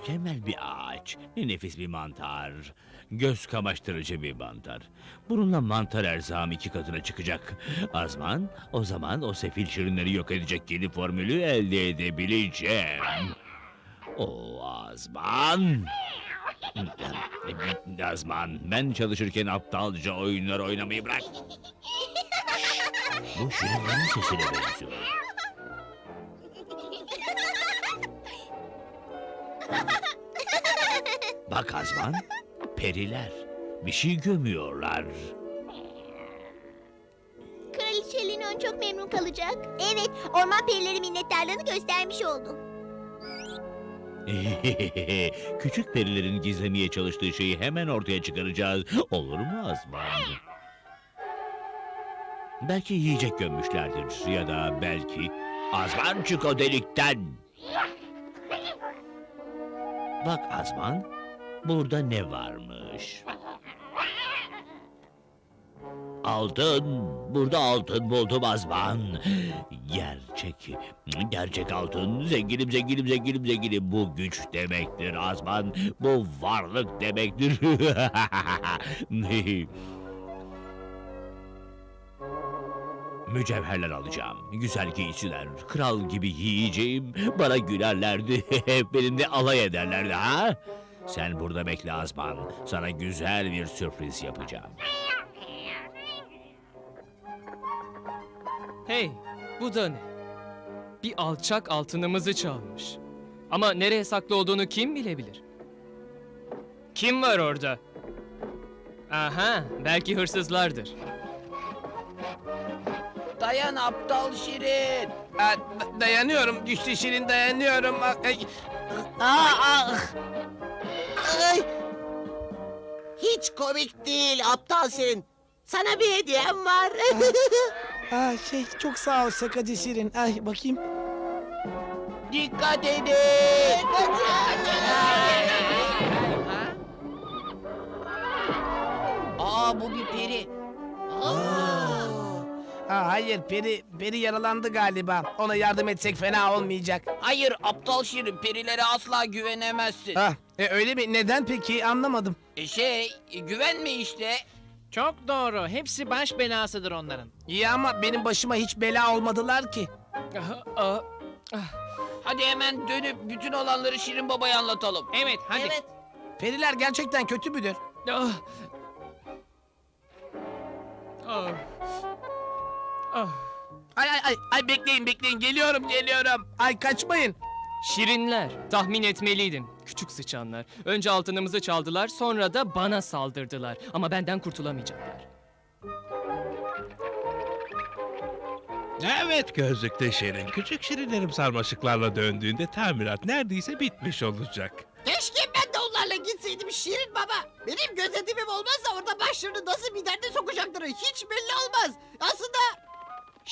Mükemmel bir ağaç. Ne nefis bir mantar. Göz kamaştırıcı bir mantar. Bununla mantar erzağım iki katına çıkacak. Azman, o zaman o sefil şirinleri yok edecek yeni formülü elde edebileceğim. O Azman. Azman, ben çalışırken aptalca oyunlar oynamayı bırak. Bu şirinlerin sesine benziyor. Bak Azman, periler. Bir şey gömüyorlar. Kraliçe Linon çok memnun kalacak. Evet, orman perileri minnettarlığını göstermiş oldu. Küçük perilerin gizlemeye çalıştığı şeyi hemen ortaya çıkaracağız. Olur mu Azman? Belki yiyecek gömmüşlerdir ya da belki... Azman çık o delikten! Bak Azman, burada ne varmış? Altın, burada altın buldum Azman. Gerçek, gerçek altın. Zenginim, zenginim, zenginim, zenginim. Bu güç demektir Azman. Bu varlık demektir. Mücevherler alacağım. Güzel giysiler, kral gibi yiyeceğim. Bana gülerlerdi. Benimle alay ederlerdi ha? Sen burada bekle Azman. Sana güzel bir sürpriz yapacağım. Hey, bu da ne? Bir alçak altınımızı çalmış. Ama nereye saklı olduğunu kim bilebilir? Kim var orada? Aha, belki hırsızlardır. Dayan aptal Şirin. Aa, da- dayanıyorum güçlü Şirin dayanıyorum. Aa, ay. Aa, ah. Ay. Hiç komik değil aptal Şirin. Sana bir hediyem var. Aa, şey çok sağ ol Sakacı Şirin. Ay bakayım. Dikkat edin. Aa bu bir peri. Aa, hayır peri peri yaralandı galiba. Ona yardım etsek fena olmayacak. Hayır aptal Şirin perilere asla güvenemezsin. Ah, e, öyle mi? Neden peki? Anlamadım. E, şey e, güvenme işte. Çok doğru. Hepsi baş belasıdır onların. İyi ama benim başıma hiç bela olmadılar ki. Aha, aa, Hadi hemen dönüp bütün olanları Şirin Baba'ya anlatalım. Evet, hadi. Periler gerçekten kötü müdür? ah. Ah. Ah. Ay ay ay ay bekleyin bekleyin geliyorum geliyorum. Ay kaçmayın. Şirinler, tahmin etmeliydim. Küçük sıçanlar. Önce altınımızı çaldılar, sonra da bana saldırdılar. Ama benden kurtulamayacaklar. Evet gözlükte Şirin. Küçük Şirinlerim sarmaşıklarla döndüğünde tamirat neredeyse bitmiş olacak. Keşke ben de onlarla gitseydim Şirin Baba. Benim gözetimim olmazsa orada başlarını nasıl bir derde sokacakları hiç belli olmaz. Aslında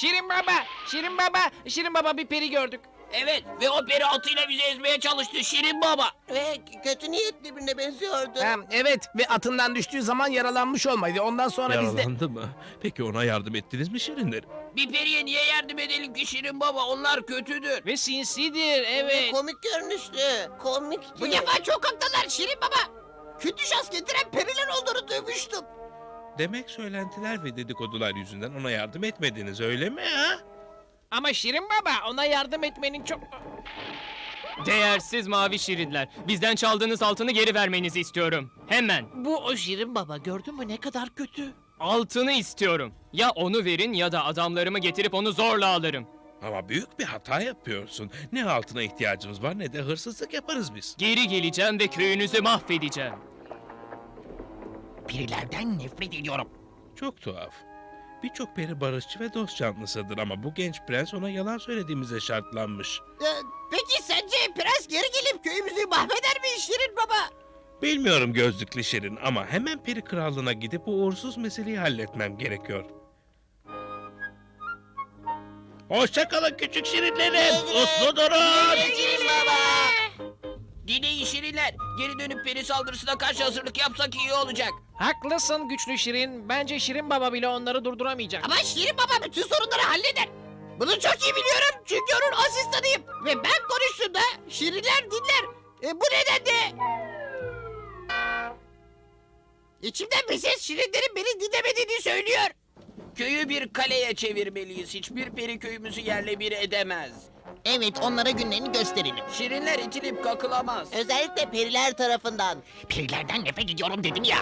Şirin baba, Şirin baba, Şirin baba bir peri gördük. evet ve o peri atıyla bizi ezmeye çalıştı Şirin Baba. Ve kötü niyetli birine benziyordu. Ha, evet ve atından düştüğü zaman yaralanmış olmaydı. Ondan sonra biz de... Yaralandı mı? Peki ona yardım ettiniz mi Şirinlerim? Bir periye niye yardım edelim ki Şirin Baba? Onlar kötüdür. Ve sinsidir, evet. Komik görünüştü. Komikti. Bu defa çok haklılar Şirin Baba. Kötü şans getiren periler olduğunu duymuştum. Demek söylentiler ve dedikodular yüzünden ona yardım etmediniz öyle mi ha? Ama Şirin Baba ona yardım etmenin çok... Değersiz mavi şirinler. Bizden çaldığınız altını geri vermenizi istiyorum. Hemen. Bu o Şirin Baba gördün mü ne kadar kötü. Altını istiyorum. Ya onu verin ya da adamlarımı getirip onu zorla alırım. Ama büyük bir hata yapıyorsun. Ne altına ihtiyacımız var ne de hırsızlık yaparız biz. Geri geleceğim ve köyünüzü mahvedeceğim. Perilerden nefret ediyorum. Çok tuhaf. Birçok peri barışçı ve dost canlısıdır ama bu genç prens ona yalan söylediğimize şartlanmış. Ee, peki sence prens geri gelip köyümüzü mahveder mi Şirin Baba? Bilmiyorum gözlüklü şirin ama hemen peri krallığına gidip bu uğursuz meseleyi halletmem gerekiyor. Hoşçakalın küçük şirinlerim. Uslu durun. Şirin Baba! Dinleyin Şirinler. Geri dönüp peri saldırısına karşı hazırlık yapsak iyi olacak. Haklısın güçlü Şirin. Bence Şirin Baba bile onları durduramayacak. Ama Şirin Baba bütün sorunları halleder. Bunu çok iyi biliyorum çünkü onun asistanıyım. Ve ben konuştuğumda Şirinler dinler. E, bu nedenle... İçimden bir ses Şirinlerin beni dinlemediğini söylüyor. Köyü bir kaleye çevirmeliyiz. Hiçbir peri köyümüzü yerle bir edemez. Evet onlara günlerini gösterelim. Şirinler itilip kakılamaz. Özellikle periler tarafından. Perilerden nefret ediyorum dedim ya.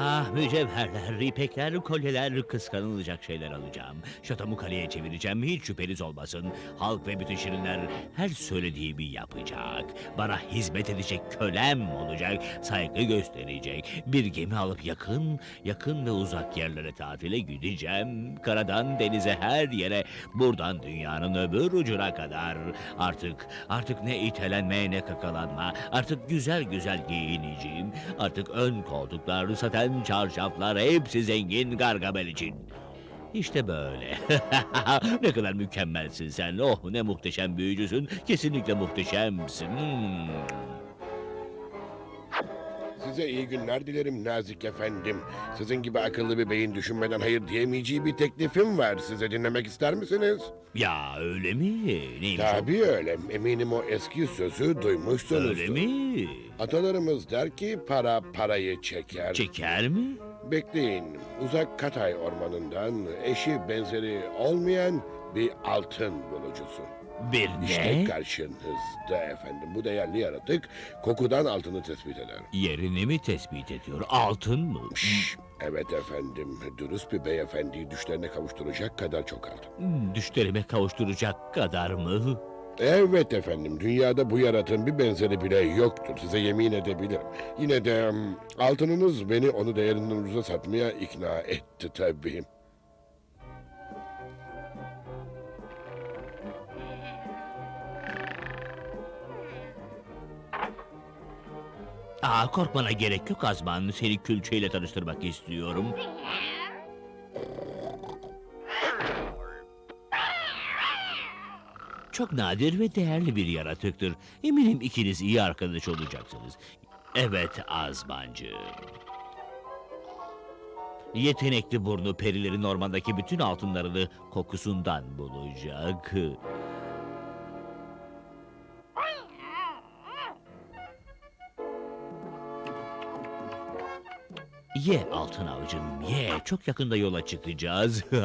Ah mücevherler, ipekler, kolyeler, kıskanılacak şeyler alacağım. Şatomu kaleye çevireceğim, hiç şüpheniz olmasın. Halk ve bütün şirinler her söylediğimi yapacak. Bana hizmet edecek kölem olacak, saygı gösterecek. Bir gemi alıp yakın, yakın ve uzak yerlere tatile gideceğim. Karadan denize her yere, buradan dünyanın öbür ucuna kadar. Artık, artık ne itelenme ne kakalanma. Artık güzel güzel giyineceğim. Artık ön koltuklar, saten çarşaflar hepsi zengin Gargamel için. İşte böyle. ne kadar mükemmelsin sen. Oh ne muhteşem büyücüsün. Kesinlikle muhteşemsin. Hmm. Size iyi günler dilerim nazik efendim. Sizin gibi akıllı bir beyin düşünmeden hayır diyemeyeceği bir teklifim var. Size dinlemek ister misiniz? Ya öyle mi? Neymiş o? Tabii öyle. Eminim o eski sözü duymuşsunuzdur. Öyle mi? Atalarımız der ki para parayı çeker. Çeker mi? Bekleyin. Uzak Katay ormanından eşi benzeri olmayan bir altın bulucusu. Bir İşte ne? karşınızda efendim. Bu değerli yaratık kokudan altını tespit eder. Yerini mi tespit ediyor? Altın mı? Şşş, Evet efendim. Dürüst bir beyefendiyi düşlerine kavuşturacak kadar çok altın. Hmm, Düşlerime kavuşturacak kadar mı? Evet efendim. Dünyada bu yaratığın bir benzeri bile yoktur. Size yemin edebilirim. Yine de mm, altınınız beni onu değerinden ucuza satmaya ikna etti tabii. Aa korkmana gerek yok Azman. Seni külçeyle tanıştırmak istiyorum. Çok nadir ve değerli bir yaratıktır. Eminim ikiniz iyi arkadaş olacaksınız. Evet Azmancığım. Yetenekli burnu perilerin ormandaki bütün altınlarını kokusundan bulacak. Ye altın avcım ye. Çok yakında yola çıkacağız.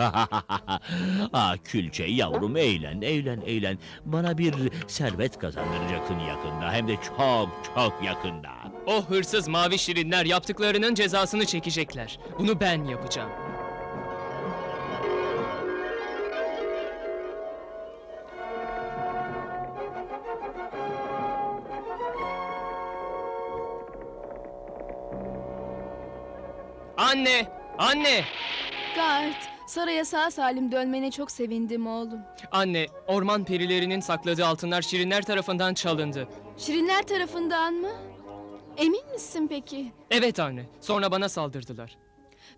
ah külçe yavrum eğlen eğlen eğlen. Bana bir servet kazandıracaksın yakında. Hem de çok çok yakında. O hırsız mavi şirinler yaptıklarının cezasını çekecekler. Bunu ben yapacağım. Anne! Anne! Gart, saraya sağ salim dönmene çok sevindim oğlum. Anne, orman perilerinin sakladığı altınlar şirinler tarafından çalındı. Şirinler tarafından mı? Emin misin peki? Evet anne, sonra bana saldırdılar.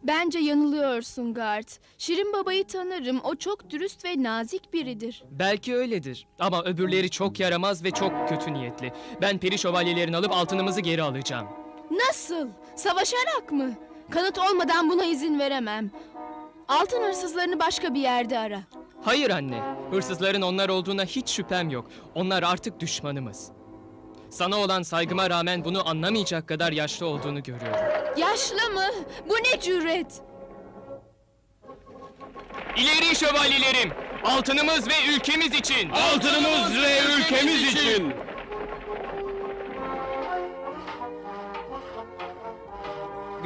Bence yanılıyorsun Gart. Şirin babayı tanırım. O çok dürüst ve nazik biridir. Belki öyledir ama öbürleri çok yaramaz ve çok kötü niyetli. Ben peri şövalyelerini alıp altınımızı geri alacağım. Nasıl? Savaşarak mı? Kanıt olmadan buna izin veremem. Altın hırsızlarını başka bir yerde ara. Hayır anne, hırsızların onlar olduğuna hiç şüphem yok. Onlar artık düşmanımız. Sana olan saygıma rağmen bunu anlamayacak kadar yaşlı olduğunu görüyorum. Yaşlı mı? Bu ne cüret? İleri şövalyelerim! Altınımız ve ülkemiz için! Altınımız ve ülkemiz için.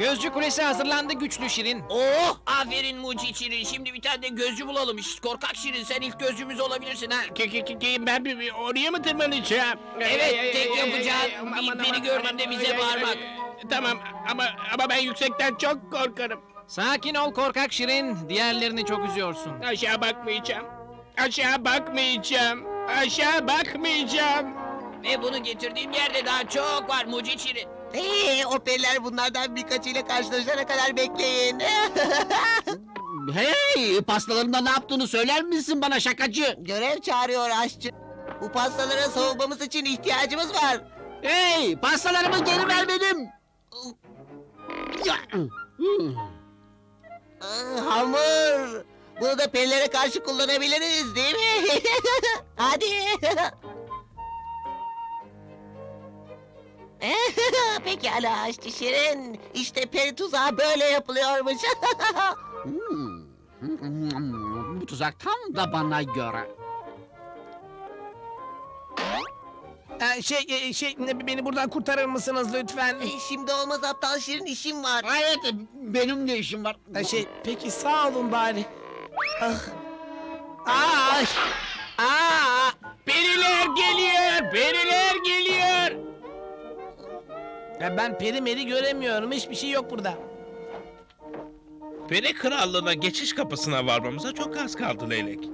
Gözcü kulesi hazırlandı güçlü Şirin. Oh aferin Muci Şirin. Şimdi bir tane de gözcü bulalım. Şşt, korkak Şirin sen ilk gözcümüz olabilirsin ha. Ben bir, bir oraya mı tırmanacağım? Evet tek yapacağın ipleri gördüğünde bize bağırmak. Tamam ama ama ben yüksekten çok korkarım. Sakin ol korkak Şirin. Diğerlerini çok üzüyorsun. Aşağı bakmayacağım. Aşağı bakmayacağım. Aşağı bakmayacağım. Ve bunu getirdiğim yerde daha çok var Muci Şirin. Hey, o periler bunlardan birkaçıyla karşılaşana kadar bekleyin. Hey pastalarında ne yaptığını söyler misin bana şakacı? Görev çağırıyor aşçı. Bu pastaları soğumamız için ihtiyacımız var. Hey pastalarımı geri ver benim. Ya, Aa, hamur. Bunu da perilere karşı kullanabiliriz değil mi? Hadi. Pekala aşçı Şirin. İşte peri tuzağı böyle yapılıyormuş. Bu tuzak tam da bana göre. Ee, şey e, şey ne- beni buradan kurtarır mısınız lütfen? Ee, Şimdi olmaz aptal Şirin işim var. Evet benim de işim var. Ee, şey peki sağ olun bari. Ah. Ay. Aa. Periler geliyor, periler geliyor. Ya ben peri meri göremiyorum. Hiçbir şey yok burada. Peri krallığına geçiş kapısına varmamıza çok az kaldı leylek.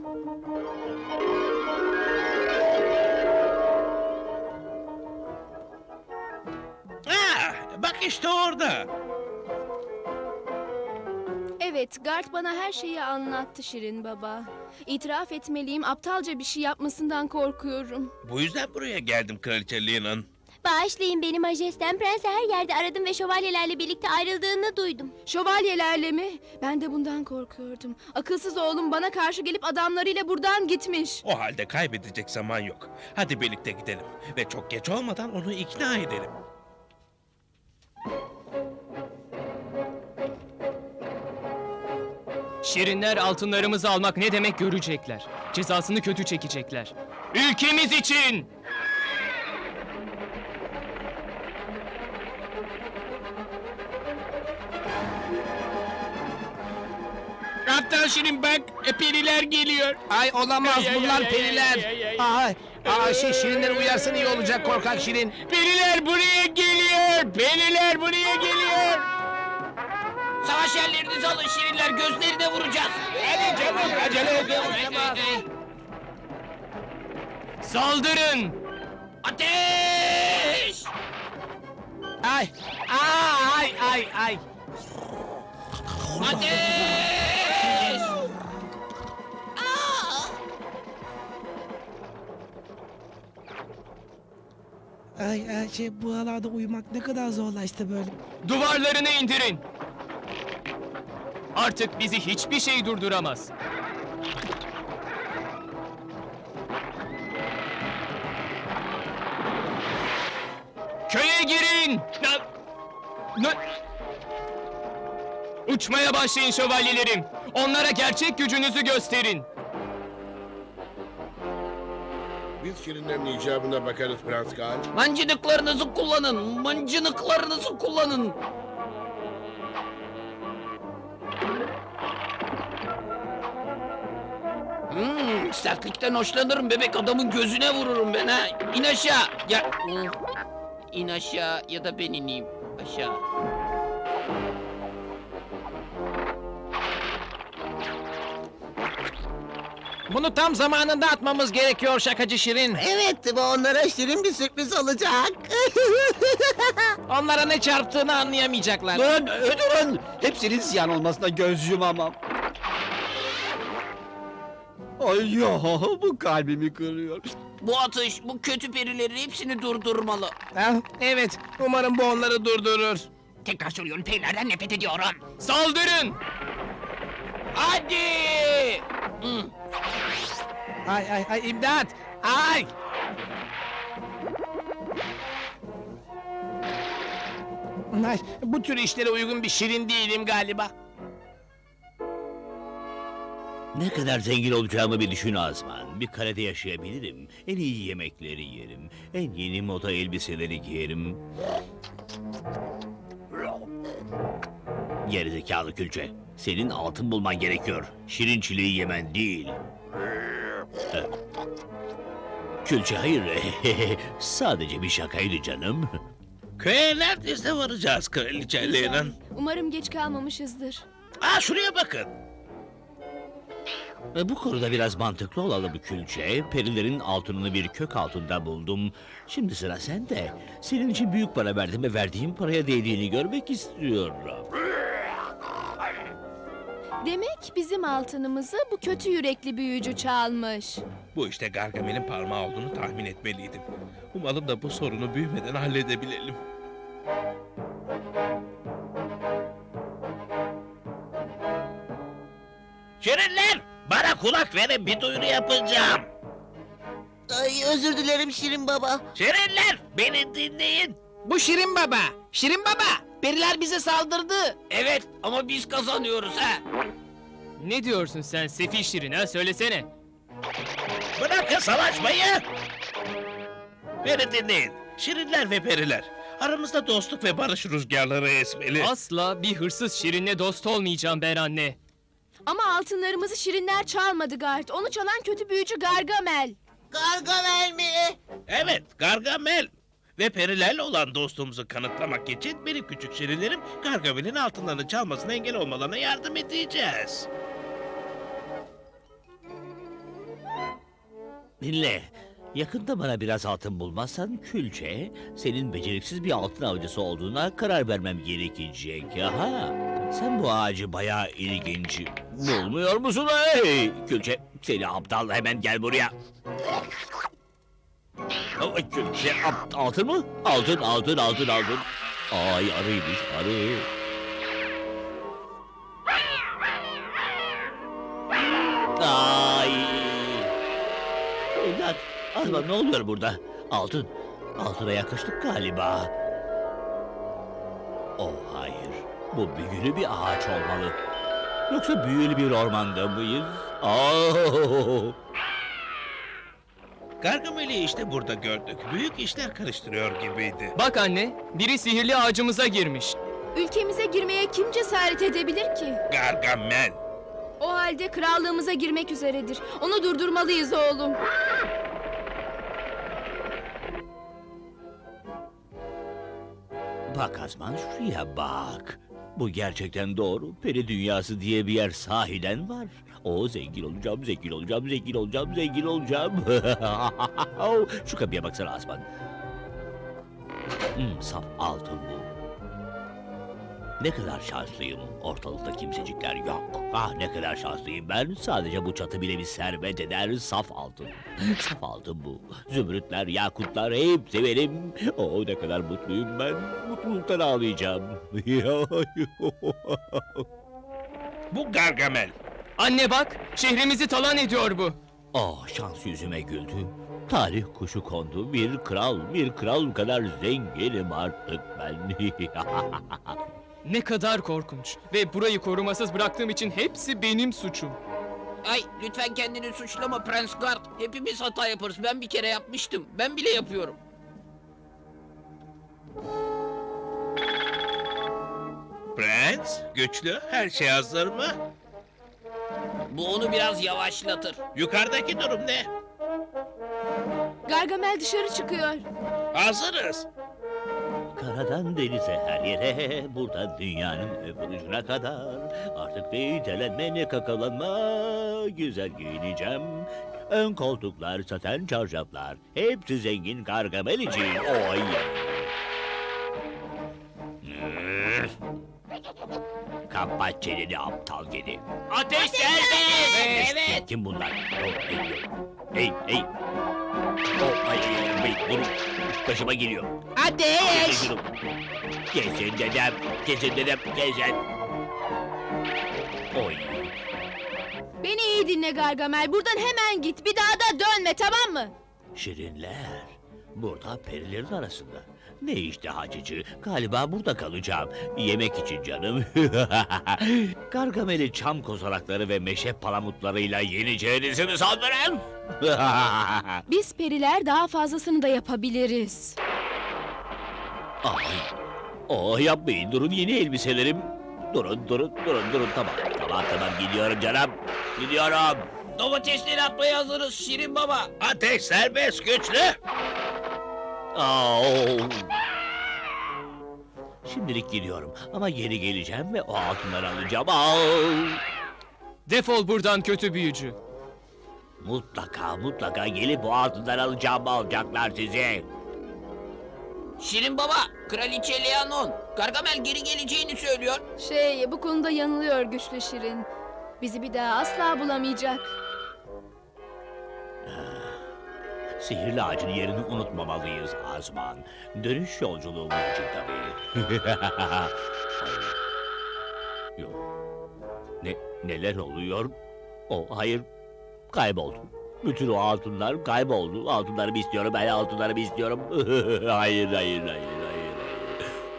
Ah, bak işte orada. Evet, Gart bana her şeyi anlattı Şirin Baba. İtiraf etmeliyim, aptalca bir şey yapmasından korkuyorum. Bu yüzden buraya geldim kraliçe Lina'nın. Bağışlayın beni majestem. Prensi her yerde aradım ve şövalyelerle birlikte ayrıldığını duydum. Şövalyelerle mi? Ben de bundan korkuyordum. Akılsız oğlum bana karşı gelip adamlarıyla buradan gitmiş. O halde kaybedecek zaman yok. Hadi birlikte gidelim ve çok geç olmadan onu ikna edelim. Şirinler altınlarımızı almak ne demek görecekler. Cezasını kötü çekecekler. Ülkemiz için! Aptal Şirin bak, e, periler geliyor. Ay olamaz Ay, ay, bunlar ay, periler. ay, ay, ay. Ay. Aa, şey Şirinleri uyarsan iyi olacak korkak Şirin. Periler buraya geliyor, periler buraya geliyor. Savaş yerlerinizi alın Şirinler gözlerine vuracağız. Hadi çabuk, acele edin. Saldırın! Ateş! Ay. Ay ay ay. Ateş! Ay ay şey bu alanda uyumak ne kadar zorlaştı böyle. Duvarlarını indirin! Artık bizi hiçbir şey durduramaz. Girin! Na- Na- Uçmaya başlayın şövalyelerim. Onlara gerçek gücünüzü gösterin. Biz Şirinlerin icabına bakarız Prens Gal. Mancınıklarınızı kullanın. Mancınıklarınızı kullanın. Hmm, sertlikten hoşlanırım bebek adamın gözüne vururum ben ha. İn aşağı. Ya. İn aşağı ya da ben ineyim aşağı. Bunu tam zamanında atmamız gerekiyor şakacı Şirin. Evet bu onlara Şirin bir sürpriz olacak. Onlara ne çarptığını anlayamayacaklar. Durun, durun. Hepsinin ziyan olmasına göz yumamam. Ay ya, bu kalbimi kırıyor. Bu atış, bu kötü perilerin hepsini durdurmalı. Ha? Evet, umarım bu onları durdurur. Tekrar söylüyorum, perilerden nefret ediyorum. Saldırın! Hadi! Hı. Ay ay ay imdat! Ay! Ay, bu tür işlere uygun bir şirin değilim galiba. Ne kadar zengin olacağımı bir düşün Azman. Bir kalede yaşayabilirim. En iyi yemekleri yerim. En yeni moda elbiseleri giyerim. Gerizekalı külçe. Senin altın bulman gerekiyor. Şirin çileği yemen değil. Külçe hayır. Sadece bir şakaydı canım. Köye neredeyse varacağız kraliçe Leyran. Umarım geç kalmamışızdır. Aa şuraya bakın. Ve bu konuda biraz mantıklı olalım külçe. Perilerin altınını bir kök altında buldum. Şimdi sıra sende. Senin için büyük para verdim ve verdiğim paraya değdiğini görmek istiyorum. Demek bizim altınımızı bu kötü yürekli büyücü çalmış. Bu işte Gargamel'in parmağı olduğunu tahmin etmeliydim. Umalım da bu sorunu büyümeden halledebilelim. Şirinler! Bana kulak verin bir duyuru yapacağım. Ay özür dilerim Şirin Baba. Şirinler beni dinleyin. Bu Şirin Baba. Şirin Baba. Periler bize saldırdı. Evet ama biz kazanıyoruz ha. Ne diyorsun sen sefil şirin ha söylesene. Bırakın savaşmayı. Beni dinleyin. Şirinler ve periler. Aramızda dostluk ve barış rüzgarları esmeli. Asla bir hırsız şirinle dost olmayacağım ben anne. Ama altınlarımızı şirinler çalmadı Gart. Onu çalan kötü büyücü Gargamel. Gargamel mi? Evet, Gargamel. Ve perilerle olan dostluğumuzu kanıtlamak için benim küçük şirinlerim Gargamel'in altınlarını çalmasına engel olmalarına yardım edeceğiz. Dinle. Yakında bana biraz altın bulmazsan külçe, senin beceriksiz bir altın avcısı olduğuna karar vermem gerekecek. Aha. Sen bu ağacı bayağı ilginç bulmuyor musun? Hey! Külçe, seni aptal hemen gel buraya. Ay, Külçe, altın mı? Altın, altın, altın, altın. Ay arıymış, arı. Ay. Evlat, Azman ne oluyor burada? Altın, altına yakıştık galiba. Oh hayır, bu büyülü bir ağaç olmalı. Yoksa büyülü bir ormanda mıyız? Oh! Gargamel'i işte burada gördük. Büyük işler karıştırıyor gibiydi. Bak anne biri sihirli ağacımıza girmiş. Ülkemize girmeye kim cesaret edebilir ki? Gargamel. O halde krallığımıza girmek üzeredir. Onu durdurmalıyız oğlum. Bak Azman şuraya bak. Bu gerçekten doğru. Peri dünyası diye bir yer sahiden var. O zengin olacağım, zengin olacağım, zengin olacağım, zengin olacağım. Şu kapıya baksana Azman. Hmm, saf altın bu. Ne kadar şanslıyım. Ortalıkta kimsecikler yok. Ah ne kadar şanslıyım ben. Sadece bu çatı bile bir servet eder. Saf altın. Saf altın bu. Zümrütler, yakutlar hepsi benim. Oh ne kadar mutluyum ben. Mutluluktan ağlayacağım. Bu Gargamel. Anne bak şehrimizi talan ediyor bu. oh şans yüzüme güldü. Tarih kuşu kondu. Bir kral, bir kral kadar zenginim artık ben. Ne kadar korkunç. Ve burayı korumasız bıraktığım için hepsi benim suçum. Ay lütfen kendini suçlama Prens Guard. Hepimiz hata yaparız. Ben bir kere yapmıştım. Ben bile yapıyorum. Prens, güçlü, her şey hazır mı? Bu onu biraz yavaşlatır. Yukarıdaki durum ne? Gargamel dışarı çıkıyor. Hazırız. Karadan denize her yere, buradan dünyanın öbür ucuna kadar. Artık ne itelenme ne kakalanma, güzel giyineceğim. Ön koltuklar, saten çarşaflar, hepsi zengin Gargamel için. Oy! Kapat çeneni aptal kedi. Ateş serbest! Evet. Kim bunlar? Hey, hey, hey. Oh, ay, ay, ay, durun. Başıma geliyor. Ateş! Kesin Kesin dedem, kesin dedem, kesin. Oy. Beni iyi dinle Gargamel. Buradan hemen git. Bir daha da dönme tamam mı? Şirinler. Burada perilerin arasında. Ne işte hacıcı, galiba burada kalacağım. Yemek için canım. Gargamel'i çam kozalakları ve meşe palamutlarıyla yeneceğinizi mi sandınız? Biz periler daha fazlasını da yapabiliriz. Ay, oh yapmayın, durun yeni elbiselerim. Durun, durun, durun, durun, tamam. Tamam, tamam, gidiyorum canım. Gidiyorum. Domatesleri atmaya hazırız Şirin Baba. Ateş serbest güçlü. Aa. Şimdilik gidiyorum ama geri geleceğim ve o altınları alacağım. Aa. Defol buradan kötü büyücü. Mutlaka mutlaka gelip o altınları alacağım alacaklar sizi. Şirin Baba, Kraliçe Leanon. Gargamel geri geleceğini söylüyor. Şey, bu konuda yanılıyor güçlü Şirin. Bizi bir daha asla bulamayacak. Sihirli ağacın yerini unutmamalıyız Azman. Dönüş yolculuğumuz için tabii. Yok. Ne, neler oluyor? O hayır, kayboldum. Bütün o altınlar kayboldu. Altınlarımı istiyorum, ben altınlarımı istiyorum. hayır, hayır, hayır, hayır, hayır.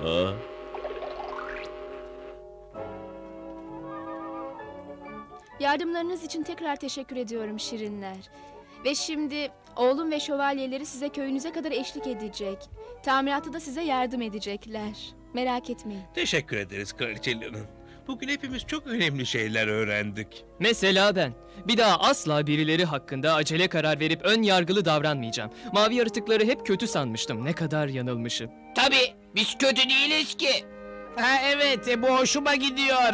Ha? Yardımlarınız için tekrar teşekkür ediyorum Şirinler. Ve şimdi oğlum ve şövalyeleri size köyünüze kadar eşlik edecek. Tamiratı da size yardım edecekler. Merak etmeyin. Teşekkür ederiz Kraliçe Leon'un. Bugün hepimiz çok önemli şeyler öğrendik. Mesela ben. Bir daha asla birileri hakkında acele karar verip ön yargılı davranmayacağım. Mavi yaratıkları hep kötü sanmıştım. Ne kadar yanılmışım. Tabii, biz kötü değiliz ki. Ha evet e, bu hoşuma gidiyor.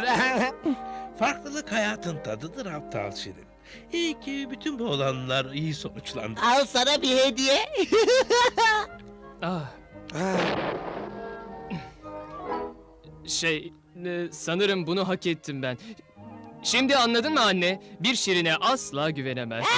Farklılık hayatın tadıdır aptal Şirin. İyi ki bütün bu olanlar iyi sonuçlandı. Al sana bir hediye. Ah. Şey, e, sanırım bunu hak ettim ben. Şimdi anladın mı anne? Bir şirine asla güvenemez.